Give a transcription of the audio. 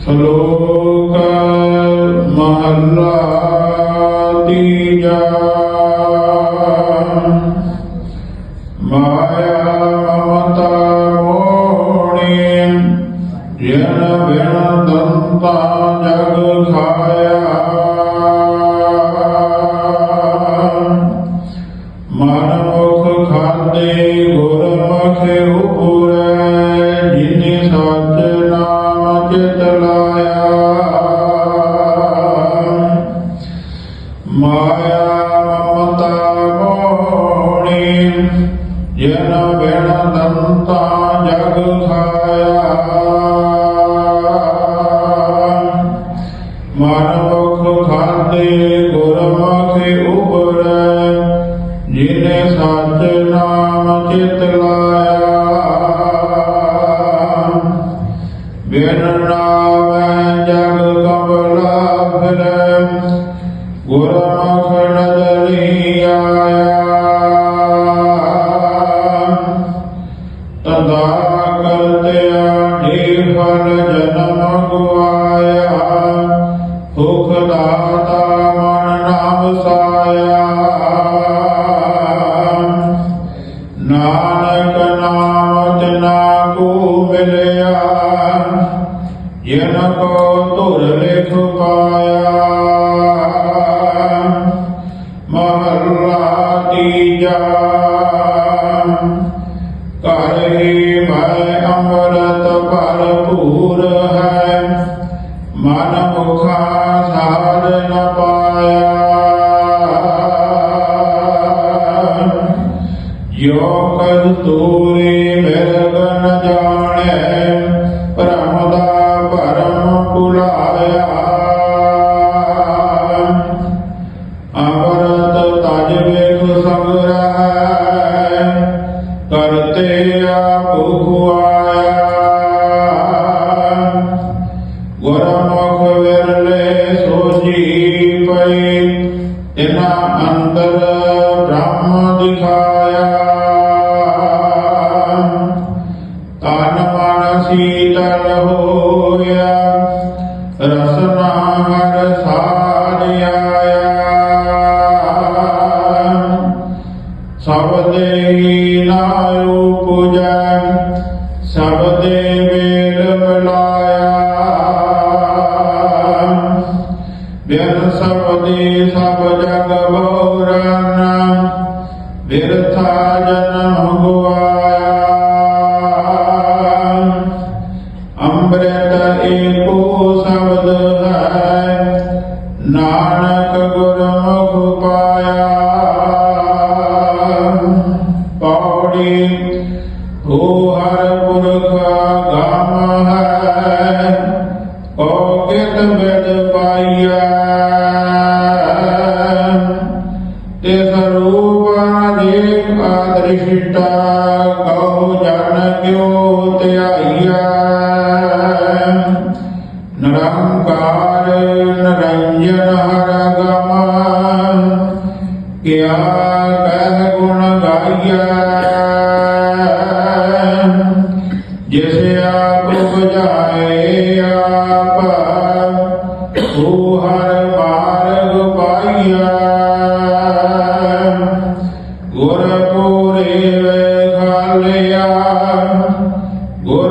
ਸ਼ਲੋਕ ਮਹਲਾ ਤੀਜਾ ਮਾਇਆ ਮਮਤਾ ਮੋਹਣੀ ਜਨ ਬਿਨ ਦੰਤਾ ਜਗ ਖਾਇਆ ਮਨ ਮੁਖ ਖਾਦੇ ਬਿਨ ਦੰਤਾ ਜਗ ਖਾਇਆ ਮਨ ਮੁਖ ਖਾਦੇ ਗੁਰਮੁਖ ਜਿਨੇ ਸੱਚ ਨਾਮ ਚਿਤ ਲਾਇਆ ਬਿਨ ਨਾਮੈ ਜਗ ਕਬਲਾ ਫਿਰੈ ਗੁਰਮੁਖ ਨਦਰੀ ਫਲ ਜਨਮ ਗੁਆਇਆ ਭੁਖ ਦਾਤਾ ਮਨ ਨਾਮ ਸਾਇਆ। ਨਾਨਕ ਨਾਮ ਤਿਨਾ ਕੋ ਮਿਲਿਆ, ਜਿਨ ਕੋ ਧੁਰ ਲਿਖ ਪਾਇਆ। ਮਹੱਲਾ ਤੀਜਾ ਮਨ ਮੁਖਾ ਸਾਧ ਨ ਪਾਇਆ। ਜੋ ਕਸਤੂਰੀ ਮਿਰਗ ਨ ਜਾਣੈ ਭ੍ਰਮ ਦਾ ਭਰਮ ਭੁਲਾਇਆ ਅਮਰਤ ਤਜ ਵੇਖ ਸੰਗ੍ਰਹਿ ਕਰਤੇ ਆਪ ਖੁਆਇਆ। ਸੋਜੀ ਪਈ ਅੰਦਰ ਬ੍ਰਹਮ ਦਿਖਾਇਆ ਤਨ ਮਨ ਸੀਤਲ ਹੋਇਆ ਰਸਨਾ ਹਰ ਸਾਰ ਆਇਆ ਸਭ ਦੇ ਨਾਉ ਪੂਜੈ ਸਭ ਦੇ ਸਭ ਦੇ ਸਭ ਜਗ ਬੋਰਨ, ਬਿਰਥਾ ਜਨਮ ਗੁਆਇਆ। ਅੰਮ੍ਰਿਤ ਏਕੋ ਸ਼ਬਦ ਹੈ, ਨਾਨਕ ਗੁਰਮੁਖ ਪਾਇਆ। ਪੌੜੀ ਹੋ ਹਰ ਪੁਰਖ ਗਮ ਹੈ ਕੋ ਕਿਤ ਬਿਦ ਪਾਈਐ। ਅਦ੍ਰਿਸ਼ਟਾ ਕਉ ਜਨ ਕਿਉ ਧਿਆਈਐ? ਨਿਰੰਕਾਰ ਨਿਰੰਜਨ ਹਰ ਗਮ ਕਿਆ ਕਹਿ ਗੁਣ ਗਾਈਐ? ਜਿਸ ਆਪ ਬੁਝਾਏ